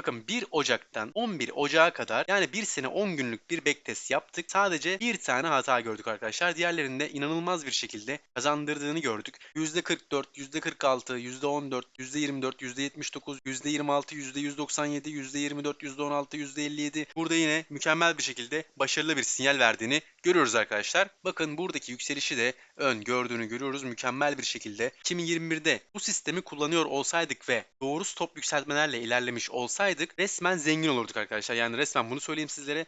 Bakın 1 Ocak'tan 11 Ocak'a kadar yani 1 sene 10 günlük bir backtest yaptık. Sadece bir tane hata gördük arkadaşlar. Diğerlerinde inanılmaz bir şekilde kazandırdığını gördük. %44, %46, %14, %24, %79, %26, %197, %24, %16, %57. Burada yine mükemmel bir şekilde başarılı bir sinyal verdiğini görüyoruz arkadaşlar. Bakın buradaki yükselişi de ön gördüğünü görüyoruz mükemmel bir şekilde. 2021'de bu sistemi kullanıyor olsaydık ve doğru stop yükseltmelerle ilerlemiş olsaydık resmen zengin olurduk arkadaşlar. Yani resmen bunu söyleyeyim sizlere.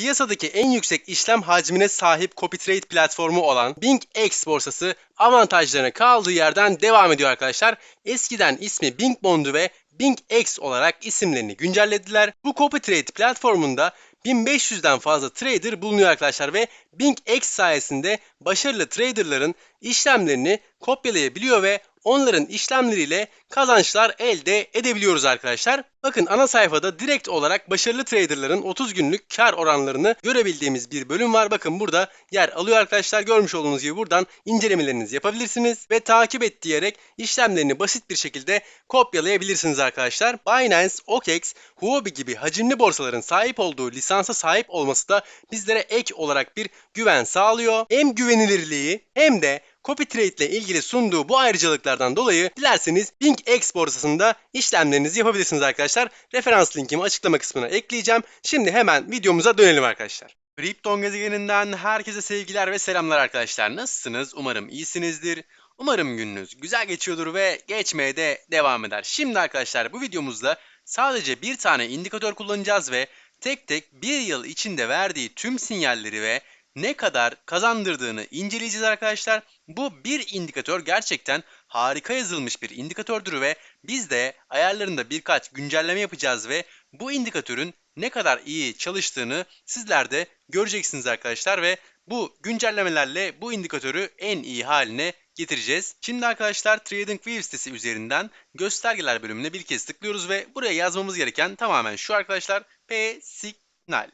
Piyasadaki en yüksek işlem hacmine sahip copy trade platformu olan BingX borsası avantajlarına kaldığı yerden devam ediyor arkadaşlar. Eskiden ismi Bing Bond'u ve BingX olarak isimlerini güncellediler. Bu copy trade platformunda 1500'den fazla trader bulunuyor arkadaşlar ve BingX sayesinde başarılı traderların işlemlerini kopyalayabiliyor ve onların işlemleriyle kazançlar elde edebiliyoruz arkadaşlar. Bakın ana sayfada direkt olarak başarılı traderların 30 günlük kar oranlarını görebildiğimiz bir bölüm var. Bakın burada yer alıyor arkadaşlar. Görmüş olduğunuz gibi buradan incelemelerinizi yapabilirsiniz ve takip et diyerek işlemlerini basit bir şekilde kopyalayabilirsiniz arkadaşlar. Binance, OKEx, Huobi gibi hacimli borsaların sahip olduğu lisansa sahip olması da bizlere ek olarak bir güven sağlıyor. Hem güvenilirliği hem de Copy Trade ile ilgili sunduğu bu ayrıcalıklardan dolayı dilerseniz BingX borsasında işlemlerinizi yapabilirsiniz arkadaşlar. Referans linkimi açıklama kısmına ekleyeceğim. Şimdi hemen videomuza dönelim arkadaşlar. Krypton gezegeninden herkese sevgiler ve selamlar arkadaşlar. Nasılsınız? Umarım iyisinizdir. Umarım gününüz güzel geçiyordur ve geçmeye de devam eder. Şimdi arkadaşlar bu videomuzda sadece bir tane indikatör kullanacağız ve tek tek bir yıl içinde verdiği tüm sinyalleri ve ne kadar kazandırdığını inceleyeceğiz arkadaşlar. Bu bir indikatör gerçekten harika yazılmış bir indikatördür ve biz de ayarlarında birkaç güncelleme yapacağız ve bu indikatörün ne kadar iyi çalıştığını sizler de göreceksiniz arkadaşlar ve bu güncellemelerle bu indikatörü en iyi haline getireceğiz. Şimdi arkadaşlar TradingView sitesi üzerinden göstergeler bölümüne bir kez tıklıyoruz ve buraya yazmamız gereken tamamen şu arkadaşlar P signal.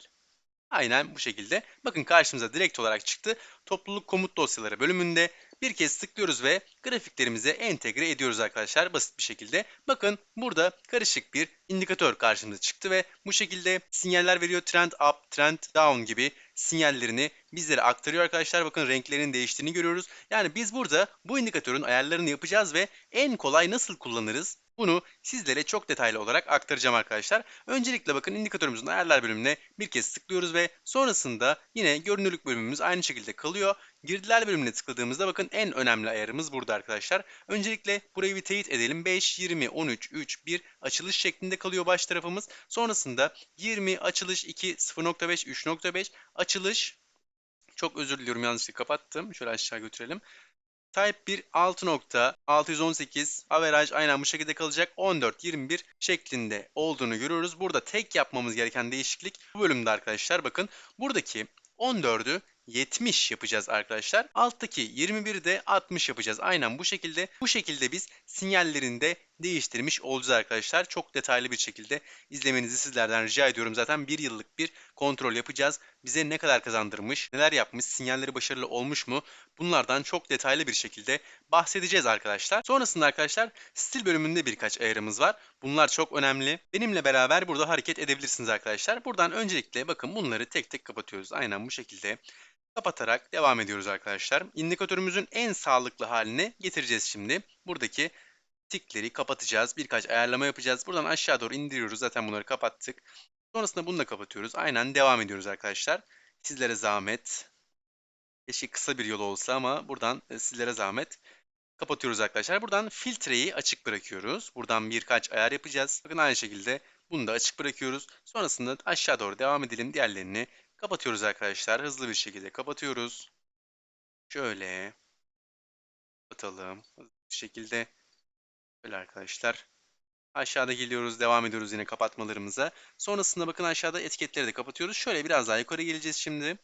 Aynen bu şekilde. Bakın karşımıza direkt olarak çıktı. Topluluk komut dosyaları bölümünde bir kez tıklıyoruz ve grafiklerimize entegre ediyoruz arkadaşlar basit bir şekilde. Bakın burada karışık bir indikatör karşımıza çıktı ve bu şekilde sinyaller veriyor. Trend up, trend down gibi sinyallerini bizlere aktarıyor arkadaşlar. Bakın renklerin değiştiğini görüyoruz. Yani biz burada bu indikatörün ayarlarını yapacağız ve en kolay nasıl kullanırız bunu sizlere çok detaylı olarak aktaracağım arkadaşlar. Öncelikle bakın indikatörümüzün ayarlar bölümüne bir kez tıklıyoruz ve sonrasında yine görünürlük bölümümüz aynı şekilde kalıyor. Girdiler bölümüne tıkladığımızda bakın en önemli ayarımız burada arkadaşlar. Öncelikle burayı bir teyit edelim. 5, 20, 13, 3, 1 açılış şeklinde kalıyor baş tarafımız. Sonrasında 20 açılış 2, 0.5, 3.5 açılış çok özür diliyorum yanlışlıkla kapattım. Şöyle aşağı götürelim. Type 1 6.618 average aynen bu şekilde kalacak 14.21 şeklinde olduğunu görüyoruz. Burada tek yapmamız gereken değişiklik bu bölümde arkadaşlar bakın buradaki 14'ü 70 yapacağız arkadaşlar. Alttaki 21'i de 60 yapacağız. Aynen bu şekilde. Bu şekilde biz sinyallerini de değiştirmiş olacağız arkadaşlar. Çok detaylı bir şekilde izlemenizi sizlerden rica ediyorum. Zaten bir yıllık bir kontrol yapacağız. Bize ne kadar kazandırmış, neler yapmış, sinyalleri başarılı olmuş mu? Bunlardan çok detaylı bir şekilde bahsedeceğiz arkadaşlar. Sonrasında arkadaşlar stil bölümünde birkaç ayarımız var. Bunlar çok önemli. Benimle beraber burada hareket edebilirsiniz arkadaşlar. Buradan öncelikle bakın bunları tek tek kapatıyoruz. Aynen bu şekilde kapatarak devam ediyoruz arkadaşlar. İndikatörümüzün en sağlıklı haline getireceğiz şimdi. Buradaki tikleri kapatacağız. Birkaç ayarlama yapacağız. Buradan aşağı doğru indiriyoruz. Zaten bunları kapattık. Sonrasında bunu da kapatıyoruz. Aynen devam ediyoruz arkadaşlar. Sizlere zahmet. Keşke kısa bir yol olsa ama buradan e, sizlere zahmet. Kapatıyoruz arkadaşlar. Buradan filtreyi açık bırakıyoruz. Buradan birkaç ayar yapacağız. Bakın aynı şekilde bunu da açık bırakıyoruz. Sonrasında aşağı doğru devam edelim. Diğerlerini kapatıyoruz arkadaşlar. Hızlı bir şekilde kapatıyoruz. Şöyle kapatalım. Hızlı bir şekilde böyle arkadaşlar. Aşağıda geliyoruz. Devam ediyoruz yine kapatmalarımıza. Sonrasında bakın aşağıda etiketleri de kapatıyoruz. Şöyle biraz daha yukarı geleceğiz şimdi.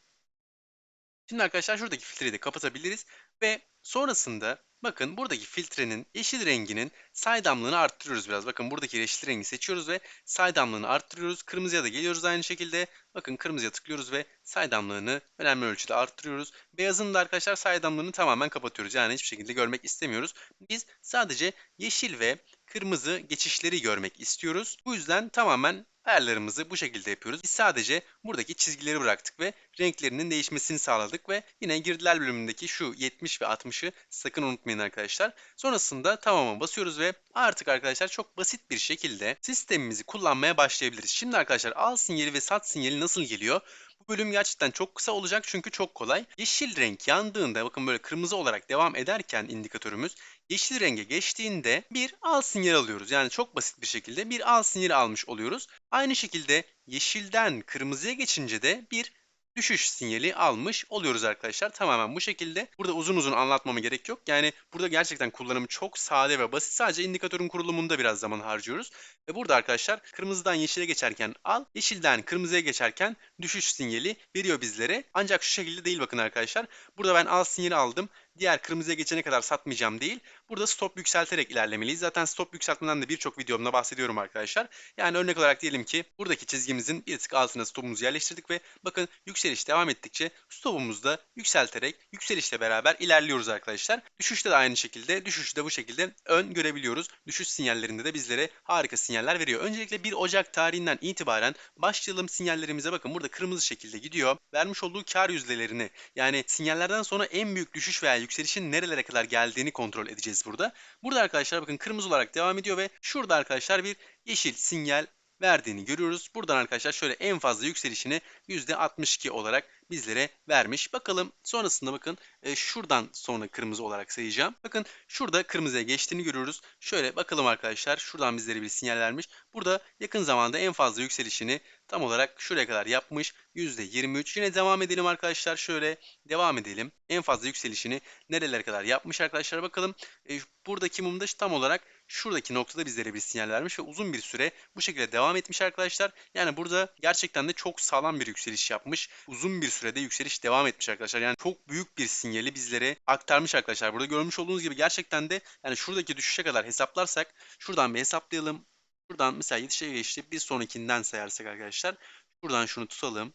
Şimdi arkadaşlar şuradaki filtreyi de kapatabiliriz. Ve sonrasında bakın buradaki filtrenin yeşil renginin saydamlığını arttırıyoruz biraz. Bakın buradaki yeşil rengi seçiyoruz ve saydamlığını arttırıyoruz. Kırmızıya da geliyoruz aynı şekilde. Bakın kırmızıya tıklıyoruz ve saydamlığını önemli ölçüde arttırıyoruz. Beyazın da arkadaşlar saydamlığını tamamen kapatıyoruz. Yani hiçbir şekilde görmek istemiyoruz. Biz sadece yeşil ve kırmızı geçişleri görmek istiyoruz. Bu yüzden tamamen ayarlarımızı bu şekilde yapıyoruz. Biz sadece buradaki çizgileri bıraktık ve renklerinin değişmesini sağladık ve yine girdiler bölümündeki şu 70 ve 60'ı sakın unutmayın arkadaşlar. Sonrasında tamama basıyoruz ve artık arkadaşlar çok basit bir şekilde sistemimizi kullanmaya başlayabiliriz. Şimdi arkadaşlar al sinyali ve sat sinyali nasıl geliyor? Bu bölüm gerçekten çok kısa olacak çünkü çok kolay. Yeşil renk yandığında bakın böyle kırmızı olarak devam ederken indikatörümüz yeşil renge geçtiğinde bir al sinyal alıyoruz. Yani çok basit bir şekilde bir al sinyali almış oluyoruz. Aynı şekilde yeşilden kırmızıya geçince de bir düşüş sinyali almış oluyoruz arkadaşlar. Tamamen bu şekilde. Burada uzun uzun anlatmama gerek yok. Yani burada gerçekten kullanımı çok sade ve basit. Sadece indikatörün kurulumunda biraz zaman harcıyoruz. Ve burada arkadaşlar kırmızıdan yeşile geçerken al, yeşilden kırmızıya geçerken düşüş sinyali veriyor bizlere. Ancak şu şekilde değil bakın arkadaşlar. Burada ben al sinyali aldım. Diğer kırmızıya geçene kadar satmayacağım değil. Burada stop yükselterek ilerlemeliyiz. Zaten stop yükseltmeden de birçok videomda bahsediyorum arkadaşlar. Yani örnek olarak diyelim ki buradaki çizgimizin bir tık altına stopumuzu yerleştirdik ve bakın yükseliş devam ettikçe stopumuzu da yükselterek yükselişle beraber ilerliyoruz arkadaşlar. Düşüşte de aynı şekilde düşüşü de bu şekilde ön görebiliyoruz. Düşüş sinyallerinde de bizlere harika sinyaller veriyor. Öncelikle 1 Ocak tarihinden itibaren başlayalım sinyallerimize bakın burada kırmızı şekilde gidiyor. Vermiş olduğu kar yüzdelerini yani sinyallerden sonra en büyük düşüş veya yükselişin nerelere kadar geldiğini kontrol edeceğiz burada. Burada arkadaşlar bakın kırmızı olarak devam ediyor ve şurada arkadaşlar bir yeşil sinyal verdiğini görüyoruz. Buradan arkadaşlar şöyle en fazla yükselişini %62 olarak bizlere vermiş. Bakalım sonrasında bakın e, şuradan sonra kırmızı olarak sayacağım. Bakın şurada kırmızıya geçtiğini görüyoruz. Şöyle bakalım arkadaşlar şuradan bizlere bir sinyal vermiş. Burada yakın zamanda en fazla yükselişini tam olarak şuraya kadar yapmış. %23. Yine devam edelim arkadaşlar. Şöyle devam edelim. En fazla yükselişini nerelere kadar yapmış arkadaşlar bakalım. E, buradaki mumda tam olarak şuradaki noktada bizlere bir sinyal vermiş ve uzun bir süre bu şekilde devam etmiş arkadaşlar. Yani burada gerçekten de çok sağlam bir yükseliş yapmış. Uzun bir sürede yükseliş devam etmiş arkadaşlar. Yani çok büyük bir sinyali bizlere aktarmış arkadaşlar. Burada görmüş olduğunuz gibi gerçekten de yani şuradaki düşüşe kadar hesaplarsak şuradan bir hesaplayalım. Şuradan mesela yetişe geçti. Bir sonrakinden sayarsak arkadaşlar. Şuradan şunu tutalım.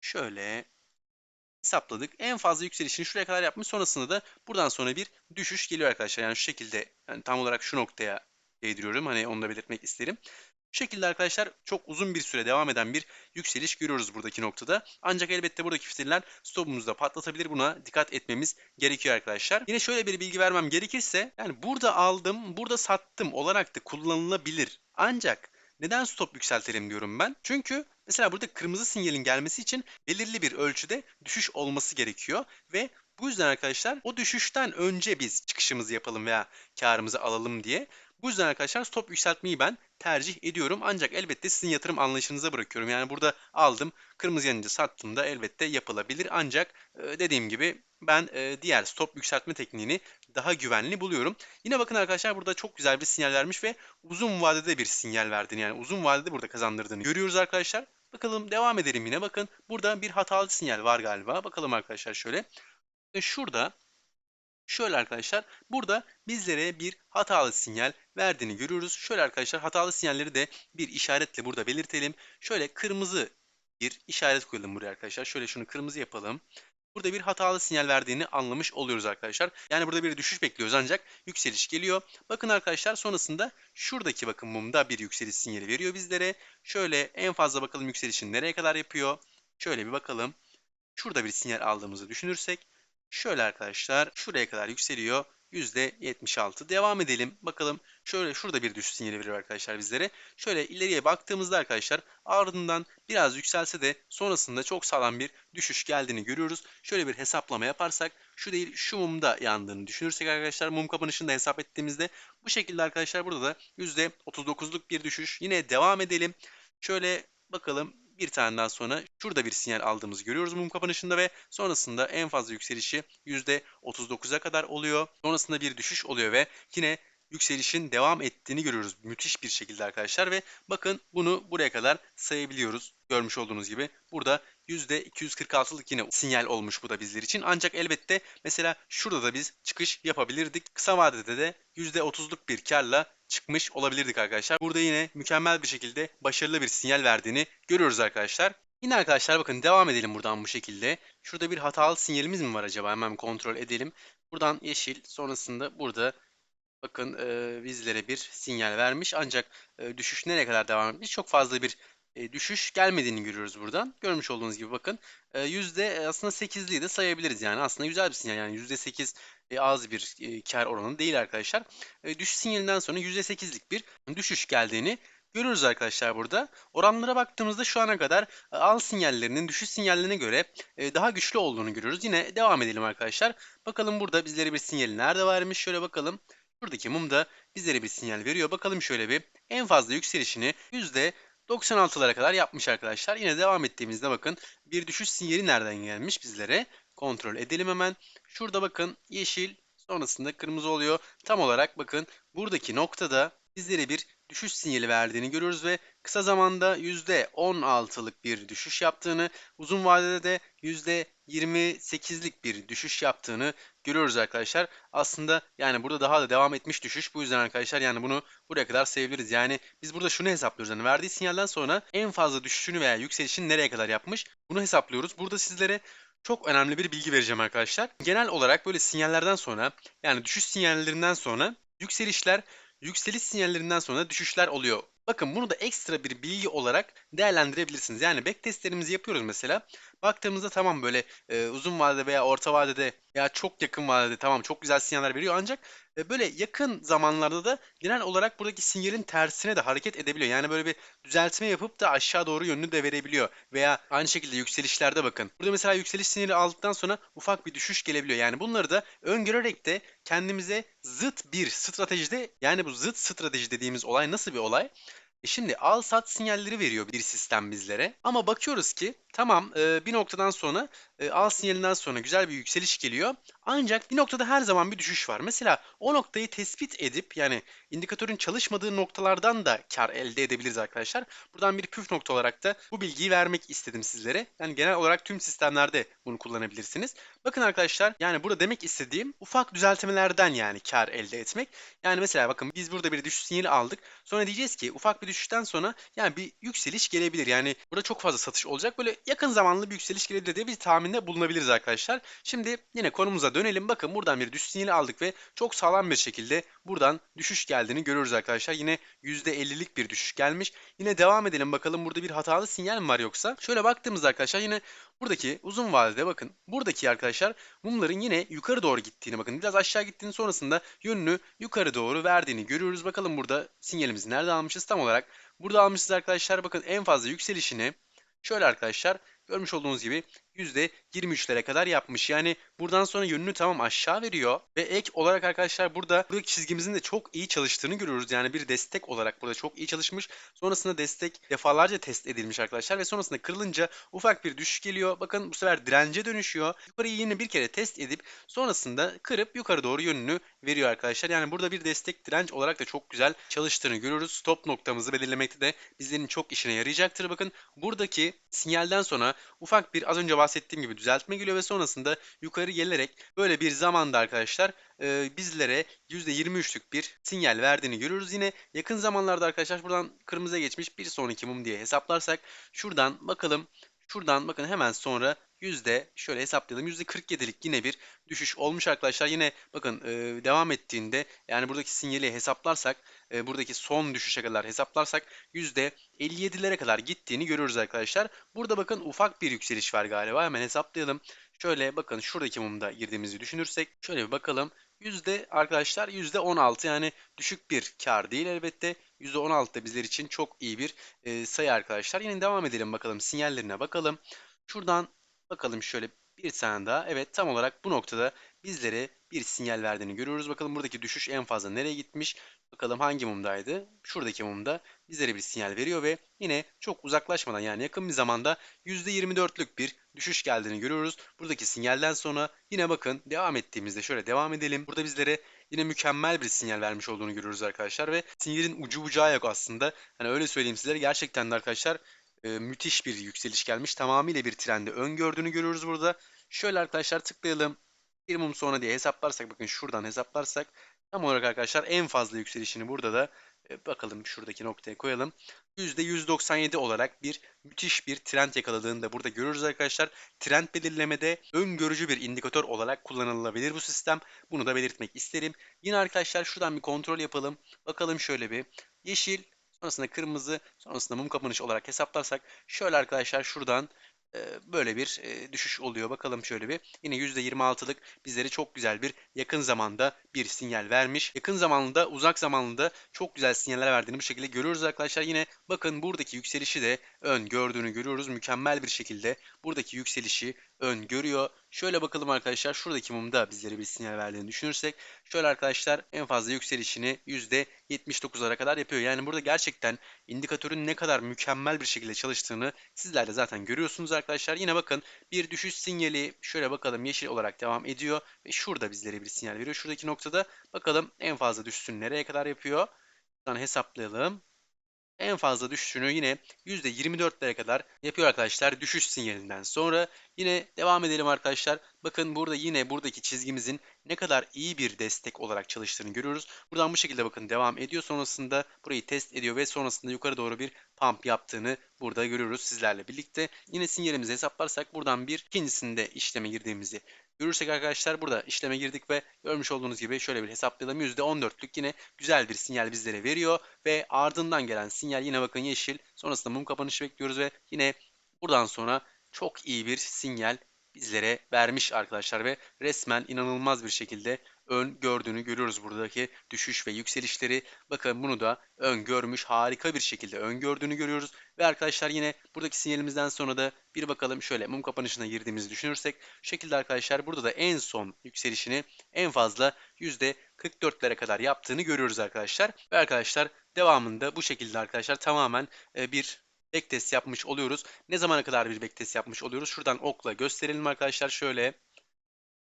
Şöyle hesapladık. En fazla yükselişini şuraya kadar yapmış. Sonrasında da buradan sonra bir düşüş geliyor arkadaşlar. Yani şu şekilde yani tam olarak şu noktaya değdiriyorum. Hani onu da belirtmek isterim. Bu şekilde arkadaşlar çok uzun bir süre devam eden bir yükseliş görüyoruz buradaki noktada. Ancak elbette buradaki fiiller stopumuzu da patlatabilir. Buna dikkat etmemiz gerekiyor arkadaşlar. Yine şöyle bir bilgi vermem gerekirse yani burada aldım, burada sattım olarak da kullanılabilir. Ancak neden stop yükseltelim diyorum ben? Çünkü mesela burada kırmızı sinyalin gelmesi için belirli bir ölçüde düşüş olması gerekiyor ve bu yüzden arkadaşlar o düşüşten önce biz çıkışımızı yapalım veya karımızı alalım diye. Bu yüzden arkadaşlar stop yükseltmeyi ben tercih ediyorum. Ancak elbette sizin yatırım anlayışınıza bırakıyorum. Yani burada aldım, kırmızı yanınca sattım da elbette yapılabilir. Ancak dediğim gibi ben diğer stop yükseltme tekniğini daha güvenli buluyorum. Yine bakın arkadaşlar burada çok güzel bir sinyal vermiş ve uzun vadede bir sinyal verdiğini yani uzun vadede burada kazandırdığını görüyoruz arkadaşlar. Bakalım devam edelim yine bakın burada bir hatalı sinyal var galiba. Bakalım arkadaşlar şöyle. Şurada Şöyle arkadaşlar burada bizlere bir hatalı sinyal verdiğini görüyoruz. Şöyle arkadaşlar hatalı sinyalleri de bir işaretle burada belirtelim. Şöyle kırmızı bir işaret koyalım buraya arkadaşlar. Şöyle şunu kırmızı yapalım. Burada bir hatalı sinyal verdiğini anlamış oluyoruz arkadaşlar. Yani burada bir düşüş bekliyoruz ancak yükseliş geliyor. Bakın arkadaşlar sonrasında şuradaki bakın mumda bir yükseliş sinyali veriyor bizlere. Şöyle en fazla bakalım yükselişin nereye kadar yapıyor. Şöyle bir bakalım. Şurada bir sinyal aldığımızı düşünürsek Şöyle arkadaşlar şuraya kadar yükseliyor. %76. Devam edelim. Bakalım şöyle şurada bir düşüş sinyali veriyor arkadaşlar bizlere. Şöyle ileriye baktığımızda arkadaşlar ardından biraz yükselse de sonrasında çok sağlam bir düşüş geldiğini görüyoruz. Şöyle bir hesaplama yaparsak şu değil şu mumda yandığını düşünürsek arkadaşlar mum kapanışını da hesap ettiğimizde bu şekilde arkadaşlar burada da %39'luk bir düşüş. Yine devam edelim. Şöyle bakalım bir tane daha sonra şurada bir sinyal aldığımızı görüyoruz mum kapanışında ve sonrasında en fazla yükselişi %39'a kadar oluyor. Sonrasında bir düşüş oluyor ve yine yükselişin devam ettiğini görüyoruz. Müthiş bir şekilde arkadaşlar ve bakın bunu buraya kadar sayabiliyoruz. Görmüş olduğunuz gibi burada %246'lık yine sinyal olmuş bu da bizler için. Ancak elbette mesela şurada da biz çıkış yapabilirdik. Kısa vadede de %30'luk bir karla çıkmış olabilirdik arkadaşlar. Burada yine mükemmel bir şekilde başarılı bir sinyal verdiğini görüyoruz arkadaşlar. Yine arkadaşlar bakın devam edelim buradan bu şekilde. Şurada bir hatalı sinyalimiz mi var acaba? Hemen kontrol edelim. Buradan yeşil sonrasında burada bakın e, bizlere bir sinyal vermiş. Ancak e, düşüş nereye kadar devam etmiş? Çok fazla bir e, düşüş gelmediğini görüyoruz buradan. Görmüş olduğunuz gibi bakın e, yüzde aslında 8'liği de sayabiliriz yani aslında güzel bir sinyal yani yüzde 8 e, az bir e, kar oranı değil arkadaşlar. E, düşüş sinyalinden sonra yüzde 8'lik bir düşüş geldiğini görüyoruz arkadaşlar burada. Oranlara baktığımızda şu ana kadar e, al sinyallerinin düşüş sinyallerine göre e, daha güçlü olduğunu görüyoruz. Yine devam edelim arkadaşlar. Bakalım burada bizlere bir sinyali nerede varmış şöyle bakalım. Buradaki mum da bizlere bir sinyal veriyor. Bakalım şöyle bir en fazla yükselişini yüzde 96'lara kadar yapmış arkadaşlar. Yine devam ettiğimizde bakın bir düşüş sinyali nereden gelmiş bizlere. Kontrol edelim hemen. Şurada bakın yeşil sonrasında kırmızı oluyor. Tam olarak bakın buradaki noktada bizlere bir düşüş sinyali verdiğini görüyoruz ve kısa zamanda %16'lık bir düşüş yaptığını, uzun vadede de %28'lik bir düşüş yaptığını görüyoruz arkadaşlar. Aslında yani burada daha da devam etmiş düşüş. Bu yüzden arkadaşlar yani bunu buraya kadar sayabiliriz. Yani biz burada şunu hesaplıyoruz. Yani verdiği sinyalden sonra en fazla düşüşünü veya yükselişini nereye kadar yapmış? Bunu hesaplıyoruz. Burada sizlere çok önemli bir bilgi vereceğim arkadaşlar. Genel olarak böyle sinyallerden sonra yani düşüş sinyallerinden sonra yükselişler yükseliş sinyallerinden sonra düşüşler oluyor. Bakın bunu da ekstra bir bilgi olarak değerlendirebilirsiniz. Yani backtestlerimizi yapıyoruz mesela. Baktığımızda tamam böyle e, uzun vadede veya orta vadede ya çok yakın vadede tamam çok güzel sinyaller veriyor ancak e, böyle yakın zamanlarda da genel olarak buradaki sinyalin tersine de hareket edebiliyor. Yani böyle bir düzeltme yapıp da aşağı doğru yönünü de verebiliyor. Veya aynı şekilde yükselişlerde bakın. Burada mesela yükseliş sinyali aldıktan sonra ufak bir düşüş gelebiliyor. Yani bunları da öngörerek de kendimize zıt bir stratejide yani bu zıt strateji dediğimiz olay nasıl bir olay? E şimdi al sat sinyalleri veriyor bir sistem bizlere. Ama bakıyoruz ki tamam e, bir noktadan sonra e, al sinyalinden sonra güzel bir yükseliş geliyor. Ancak bir noktada her zaman bir düşüş var. Mesela o noktayı tespit edip yani indikatörün çalışmadığı noktalardan da kar elde edebiliriz arkadaşlar. Buradan bir püf nokta olarak da bu bilgiyi vermek istedim sizlere. Yani genel olarak tüm sistemlerde bunu kullanabilirsiniz. Bakın arkadaşlar yani burada demek istediğim ufak düzeltmelerden yani kar elde etmek. Yani mesela bakın biz burada bir düşüş sinyali aldık. Sonra diyeceğiz ki ufak bir düşüşten sonra yani bir yükseliş gelebilir. Yani burada çok fazla satış olacak. Böyle yakın zamanlı bir yükseliş gelebilir diye bir tahminde bulunabiliriz arkadaşlar. Şimdi yine konumuza dönelim. Bakın buradan bir düşüş sinyali aldık ve çok sağlam bir şekilde buradan düşüş geldiğini görüyoruz arkadaşlar. Yine %50'lik bir düşüş gelmiş. Yine devam edelim bakalım burada bir hatalı sinyal mi var yoksa? Şöyle baktığımızda arkadaşlar yine buradaki uzun vadede bakın buradaki arkadaşlar mumların yine yukarı doğru gittiğini bakın. Biraz aşağı gittiğini sonrasında yönünü yukarı doğru verdiğini görüyoruz. Bakalım burada sinyalimizi nerede almışız tam olarak. Burada almışız arkadaşlar bakın en fazla yükselişini şöyle arkadaşlar görmüş olduğunuz gibi %23'lere kadar yapmış. Yani buradan sonra yönünü tamam aşağı veriyor ve ek olarak arkadaşlar burada buradaki çizgimizin de çok iyi çalıştığını görüyoruz. Yani bir destek olarak burada çok iyi çalışmış. Sonrasında destek defalarca test edilmiş arkadaşlar ve sonrasında kırılınca ufak bir düşüş geliyor. Bakın bu sefer dirence dönüşüyor. Yukarıyı yine bir kere test edip sonrasında kırıp yukarı doğru yönünü veriyor arkadaşlar. Yani burada bir destek direnç olarak da çok güzel çalıştığını görüyoruz. Stop noktamızı belirlemekte de bizlerin çok işine yarayacaktır. Bakın buradaki sinyalden sonra ufak bir az önce bahsettiğim gibi düzeltme geliyor ve sonrasında yukarı gelerek böyle bir zamanda arkadaşlar e, bizlere %23'lük bir sinyal verdiğini görüyoruz. Yine yakın zamanlarda arkadaşlar buradan kırmızıya geçmiş bir sonraki mum diye hesaplarsak şuradan bakalım Şuradan bakın hemen sonra yüzde şöyle hesaplayalım yüzde 47'lik yine bir düşüş olmuş arkadaşlar. Yine bakın e, devam ettiğinde yani buradaki sinyali hesaplarsak e, buradaki son düşüşe kadar hesaplarsak yüzde 57'lere kadar gittiğini görüyoruz arkadaşlar. Burada bakın ufak bir yükseliş var galiba hemen hesaplayalım. Şöyle bakın şuradaki mumda girdiğimizi düşünürsek şöyle bir bakalım. Yüzde arkadaşlar yüzde 16 yani düşük bir kar değil elbette. Yüzde 16 da bizler için çok iyi bir e, sayı arkadaşlar. Yine devam edelim bakalım sinyallerine bakalım. Şuradan bakalım şöyle bir tane daha. Evet tam olarak bu noktada bizlere bir sinyal verdiğini görüyoruz. Bakalım buradaki düşüş en fazla nereye gitmiş? Bakalım hangi mumdaydı? Şuradaki mumda bizlere bir sinyal veriyor ve yine çok uzaklaşmadan yani yakın bir zamanda %24'lük bir düşüş geldiğini görüyoruz. Buradaki sinyalden sonra yine bakın devam ettiğimizde şöyle devam edelim. Burada bizlere yine mükemmel bir sinyal vermiş olduğunu görüyoruz arkadaşlar ve sinyalin ucu bucağı yok aslında. Hani öyle söyleyeyim sizlere gerçekten de arkadaşlar e, müthiş bir yükseliş gelmiş. Tamamıyla bir trendi öngördüğünü görüyoruz burada. Şöyle arkadaşlar tıklayalım. Bir mum sonra diye hesaplarsak bakın şuradan hesaplarsak tam olarak arkadaşlar en fazla yükselişini burada da e, bakalım şuradaki noktaya koyalım. %197 olarak bir müthiş bir trend yakaladığını da burada görürüz arkadaşlar. Trend belirlemede öngörücü bir indikatör olarak kullanılabilir bu sistem. Bunu da belirtmek isterim. Yine arkadaşlar şuradan bir kontrol yapalım. Bakalım şöyle bir yeşil, sonrasında kırmızı, sonrasında mum kapanış olarak hesaplarsak şöyle arkadaşlar şuradan böyle bir düşüş oluyor. Bakalım şöyle bir. Yine %26'lık bizleri çok güzel bir yakın zamanda bir sinyal vermiş. Yakın zamanlı uzak zamanlı da çok güzel sinyaller verdiğini bu şekilde görüyoruz arkadaşlar. Yine bakın buradaki yükselişi de ön gördüğünü görüyoruz. Mükemmel bir şekilde buradaki yükselişi ön görüyor. Şöyle bakalım arkadaşlar şuradaki mumda bizlere bir sinyal verdiğini düşünürsek şöyle arkadaşlar en fazla yükselişini %79'lara kadar yapıyor. Yani burada gerçekten indikatörün ne kadar mükemmel bir şekilde çalıştığını sizler de zaten görüyorsunuz arkadaşlar. Yine bakın bir düşüş sinyali şöyle bakalım yeşil olarak devam ediyor ve şurada bizlere bir sinyal veriyor. Şuradaki noktada bakalım en fazla düşsün nereye kadar yapıyor. Buradan hesaplayalım en fazla düşüşünü yine %24'lere kadar yapıyor arkadaşlar düşüş sinyalinden sonra. Yine devam edelim arkadaşlar. Bakın burada yine buradaki çizgimizin ne kadar iyi bir destek olarak çalıştığını görüyoruz. Buradan bu şekilde bakın devam ediyor. Sonrasında burayı test ediyor ve sonrasında yukarı doğru bir pump yaptığını burada görüyoruz sizlerle birlikte. Yine sinyalimizi hesaplarsak buradan bir ikincisinde işleme girdiğimizi görürsek arkadaşlar burada işleme girdik ve görmüş olduğunuz gibi şöyle bir hesaplayalım. %14'lük yine güzel bir sinyal bizlere veriyor ve ardından gelen sinyal yine bakın yeşil. Sonrasında mum kapanışı bekliyoruz ve yine buradan sonra çok iyi bir sinyal bizlere vermiş arkadaşlar ve resmen inanılmaz bir şekilde ön gördüğünü görüyoruz buradaki düşüş ve yükselişleri. Bakın bunu da ön görmüş harika bir şekilde ön gördüğünü görüyoruz. Ve arkadaşlar yine buradaki sinyalimizden sonra da bir bakalım şöyle mum kapanışına girdiğimizi düşünürsek. Şu şekilde arkadaşlar burada da en son yükselişini en fazla %44'lere kadar yaptığını görüyoruz arkadaşlar. Ve arkadaşlar devamında bu şekilde arkadaşlar tamamen e, bir backtest yapmış oluyoruz. Ne zamana kadar bir backtest yapmış oluyoruz? Şuradan okla gösterelim arkadaşlar. Şöyle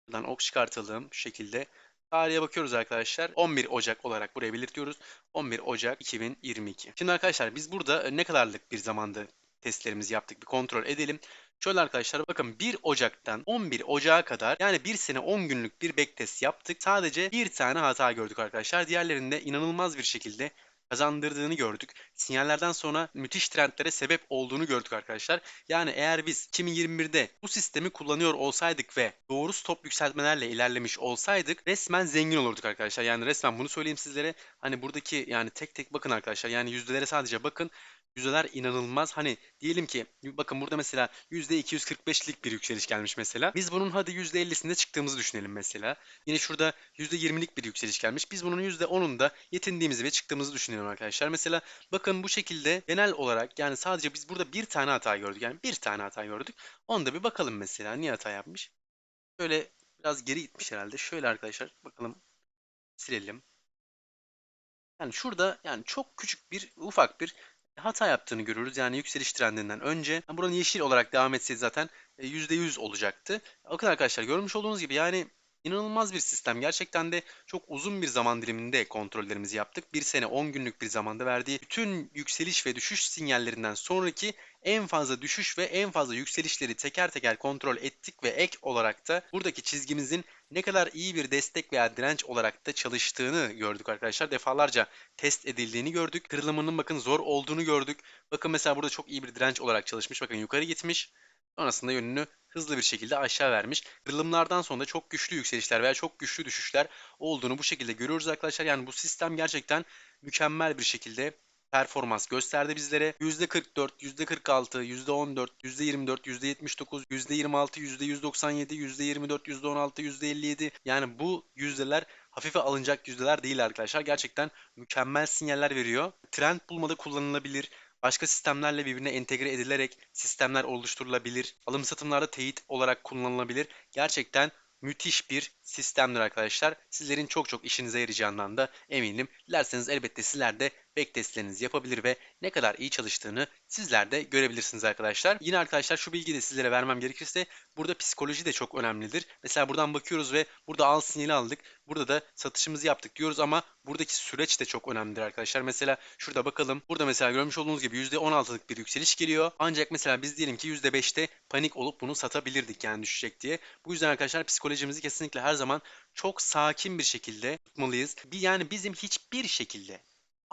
buradan ok çıkartalım şu şekilde. Tarihe bakıyoruz arkadaşlar. 11 Ocak olarak buraya belirtiyoruz. 11 Ocak 2022. Şimdi arkadaşlar biz burada ne kadarlık bir zamanda testlerimizi yaptık bir kontrol edelim. Şöyle arkadaşlar bakın 1 Ocak'tan 11 Ocak'a kadar yani 1 sene 10 günlük bir backtest yaptık. Sadece bir tane hata gördük arkadaşlar. Diğerlerinde inanılmaz bir şekilde kazandırdığını gördük. Sinyallerden sonra müthiş trendlere sebep olduğunu gördük arkadaşlar. Yani eğer biz 2021'de bu sistemi kullanıyor olsaydık ve doğru stop yükseltmelerle ilerlemiş olsaydık resmen zengin olurduk arkadaşlar. Yani resmen bunu söyleyeyim sizlere. Hani buradaki yani tek tek bakın arkadaşlar. Yani yüzdelere sadece bakın. Yüzdeler inanılmaz. Hani diyelim ki bakın burada mesela %245'lik bir yükseliş gelmiş mesela. Biz bunun hadi %50'sinde çıktığımızı düşünelim mesela. Yine şurada %20'lik bir yükseliş gelmiş. Biz bunun %10'unda yetindiğimizi ve çıktığımızı düşünelim arkadaşlar. Mesela bakın bu şekilde genel olarak yani sadece biz burada bir tane hata gördük. Yani bir tane hata gördük. Onda bir bakalım mesela niye hata yapmış. Şöyle biraz geri gitmiş herhalde. Şöyle arkadaşlar bakalım silelim. Yani şurada yani çok küçük bir ufak bir hata yaptığını görüyoruz. Yani yükseliş trendinden önce. Buranın yeşil olarak devam etseydi zaten %100 olacaktı. Bakın arkadaşlar görmüş olduğunuz gibi yani İnanılmaz bir sistem. Gerçekten de çok uzun bir zaman diliminde kontrollerimizi yaptık. Bir sene 10 günlük bir zamanda verdiği bütün yükseliş ve düşüş sinyallerinden sonraki en fazla düşüş ve en fazla yükselişleri teker teker kontrol ettik ve ek olarak da buradaki çizgimizin ne kadar iyi bir destek veya direnç olarak da çalıştığını gördük arkadaşlar. Defalarca test edildiğini gördük. Kırılımının bakın zor olduğunu gördük. Bakın mesela burada çok iyi bir direnç olarak çalışmış. Bakın yukarı gitmiş. Sonrasında yönünü hızlı bir şekilde aşağı vermiş. Kırılımlardan sonra da çok güçlü yükselişler veya çok güçlü düşüşler olduğunu bu şekilde görüyoruz arkadaşlar. Yani bu sistem gerçekten mükemmel bir şekilde performans gösterdi bizlere. %44, %46, %14, %24, %79, %26, %197, %24, %16, %57 yani bu yüzdeler hafife alınacak yüzdeler değil arkadaşlar. Gerçekten mükemmel sinyaller veriyor. Trend bulmada kullanılabilir başka sistemlerle birbirine entegre edilerek sistemler oluşturulabilir. Alım satımlarda teyit olarak kullanılabilir. Gerçekten müthiş bir sistemdir arkadaşlar. Sizlerin çok çok işinize yarayacağından da eminim. Dilerseniz elbette sizler de backtestlerinizi yapabilir ve ne kadar iyi çalıştığını sizler de görebilirsiniz arkadaşlar. Yine arkadaşlar şu bilgiyi de sizlere vermem gerekirse burada psikoloji de çok önemlidir. Mesela buradan bakıyoruz ve burada al sinyali aldık. Burada da satışımızı yaptık diyoruz ama buradaki süreç de çok önemlidir arkadaşlar. Mesela şurada bakalım. Burada mesela görmüş olduğunuz gibi %16'lık bir yükseliş geliyor. Ancak mesela biz diyelim ki %5'te panik olup bunu satabilirdik yani düşecek diye. Bu yüzden arkadaşlar psikolojimizi kesinlikle her zaman çok sakin bir şekilde tutmalıyız. Yani bizim hiçbir şekilde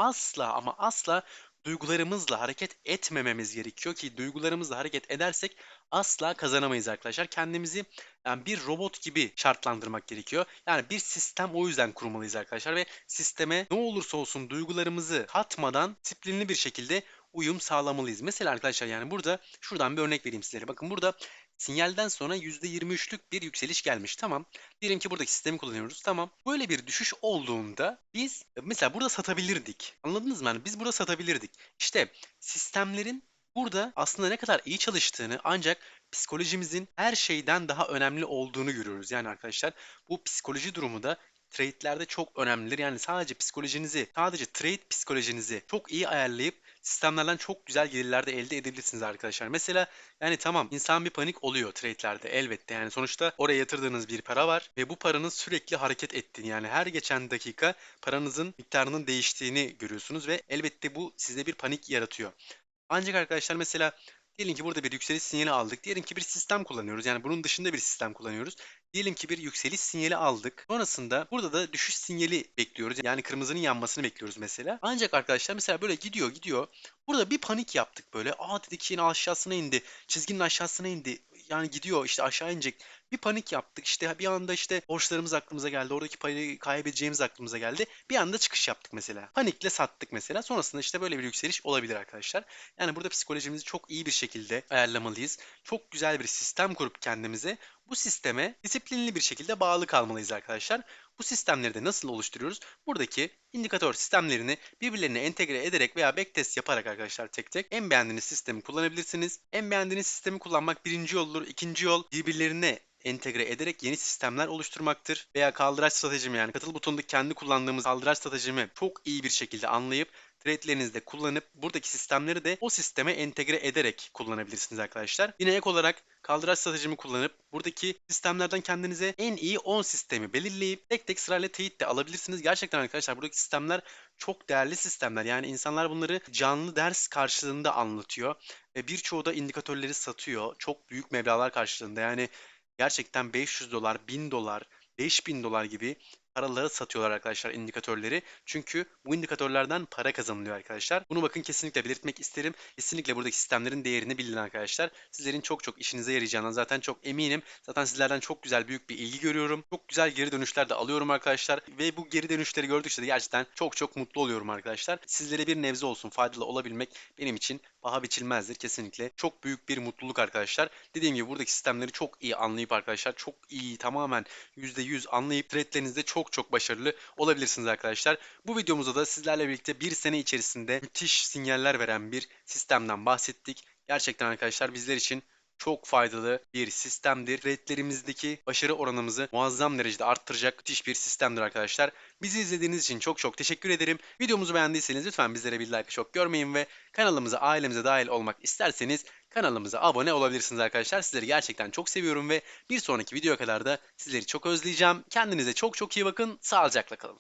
asla ama asla duygularımızla hareket etmememiz gerekiyor ki duygularımızla hareket edersek asla kazanamayız arkadaşlar. Kendimizi yani bir robot gibi şartlandırmak gerekiyor. Yani bir sistem o yüzden kurmalıyız arkadaşlar ve sisteme ne olursa olsun duygularımızı katmadan disiplinli bir şekilde uyum sağlamalıyız. Mesela arkadaşlar yani burada şuradan bir örnek vereyim sizlere. Bakın burada sinyalden sonra %23'lük bir yükseliş gelmiş. Tamam. Diyelim ki buradaki sistemi kullanıyoruz. Tamam. Böyle bir düşüş olduğunda biz mesela burada satabilirdik. Anladınız mı? Yani biz burada satabilirdik. İşte sistemlerin burada aslında ne kadar iyi çalıştığını ancak psikolojimizin her şeyden daha önemli olduğunu görüyoruz. Yani arkadaşlar bu psikoloji durumu da trade'lerde çok önemlidir. Yani sadece psikolojinizi, sadece trade psikolojinizi çok iyi ayarlayıp sistemlerden çok güzel gelirler de elde edebilirsiniz arkadaşlar. Mesela yani tamam insan bir panik oluyor trade'lerde elbette. Yani sonuçta oraya yatırdığınız bir para var ve bu paranın sürekli hareket ettiğini yani her geçen dakika paranızın miktarının değiştiğini görüyorsunuz ve elbette bu size bir panik yaratıyor. Ancak arkadaşlar mesela diyelim ki burada bir yükseliş sinyali aldık. Diyelim ki bir sistem kullanıyoruz. Yani bunun dışında bir sistem kullanıyoruz. Diyelim ki bir yükseliş sinyali aldık. Sonrasında burada da düşüş sinyali bekliyoruz. Yani kırmızının yanmasını bekliyoruz mesela. Ancak arkadaşlar mesela böyle gidiyor gidiyor. Burada bir panik yaptık böyle. Aa dedik yine aşağısına indi. Çizginin aşağısına indi. Yani gidiyor işte aşağı inecek. Bir panik yaptık işte bir anda işte borçlarımız aklımıza geldi. Oradaki parayı kaybedeceğimiz aklımıza geldi. Bir anda çıkış yaptık mesela. Panikle sattık mesela. Sonrasında işte böyle bir yükseliş olabilir arkadaşlar. Yani burada psikolojimizi çok iyi bir şekilde ayarlamalıyız. Çok güzel bir sistem kurup kendimize bu sisteme disiplinli bir şekilde bağlı kalmalıyız arkadaşlar. Bu sistemleri de nasıl oluşturuyoruz? Buradaki indikatör sistemlerini birbirlerine entegre ederek veya backtest yaparak arkadaşlar tek tek en beğendiğiniz sistemi kullanabilirsiniz. En beğendiğiniz sistemi kullanmak birinci yoldur. İkinci yol birbirlerine entegre ederek yeni sistemler oluşturmaktır. Veya kaldıraç stratejimi yani katıl butonunda kendi kullandığımız kaldıraç stratejimi çok iyi bir şekilde anlayıp trade'lerinizde kullanıp buradaki sistemleri de o sisteme entegre ederek kullanabilirsiniz arkadaşlar. Yine ek olarak kaldıraç stratejimi kullanıp buradaki sistemlerden kendinize en iyi 10 sistemi belirleyip tek tek sırayla teyit de alabilirsiniz. Gerçekten arkadaşlar buradaki sistemler çok değerli sistemler. Yani insanlar bunları canlı ders karşılığında anlatıyor. Ve birçoğu da indikatörleri satıyor. Çok büyük meblağlar karşılığında. Yani gerçekten 500 dolar, 1000 dolar, 5000 dolar gibi paraları satıyorlar arkadaşlar indikatörleri. Çünkü bu indikatörlerden para kazanılıyor arkadaşlar. Bunu bakın kesinlikle belirtmek isterim. Kesinlikle buradaki sistemlerin değerini bilin arkadaşlar. Sizlerin çok çok işinize yarayacağına zaten çok eminim. Zaten sizlerden çok güzel büyük bir ilgi görüyorum. Çok güzel geri dönüşler de alıyorum arkadaşlar. Ve bu geri dönüşleri gördükçe de gerçekten çok çok mutlu oluyorum arkadaşlar. Sizlere bir nebze olsun faydalı olabilmek benim için paha biçilmezdir kesinlikle. Çok büyük bir mutluluk arkadaşlar. Dediğim gibi buradaki sistemleri çok iyi anlayıp arkadaşlar çok iyi tamamen %100 anlayıp trade'lerinizde çok çok başarılı olabilirsiniz arkadaşlar. Bu videomuzda da sizlerle birlikte bir sene içerisinde müthiş sinyaller veren bir sistemden bahsettik. Gerçekten arkadaşlar bizler için çok faydalı bir sistemdir. Trade'lerimizdeki başarı oranımızı muazzam derecede arttıracak müthiş bir sistemdir arkadaşlar. Bizi izlediğiniz için çok çok teşekkür ederim. Videomuzu beğendiyseniz lütfen bizlere bir like çok görmeyin ve kanalımıza, ailemize dahil olmak isterseniz kanalımıza abone olabilirsiniz arkadaşlar. Sizleri gerçekten çok seviyorum ve bir sonraki videoya kadar da sizleri çok özleyeceğim. Kendinize çok çok iyi bakın. Sağlıcakla kalın.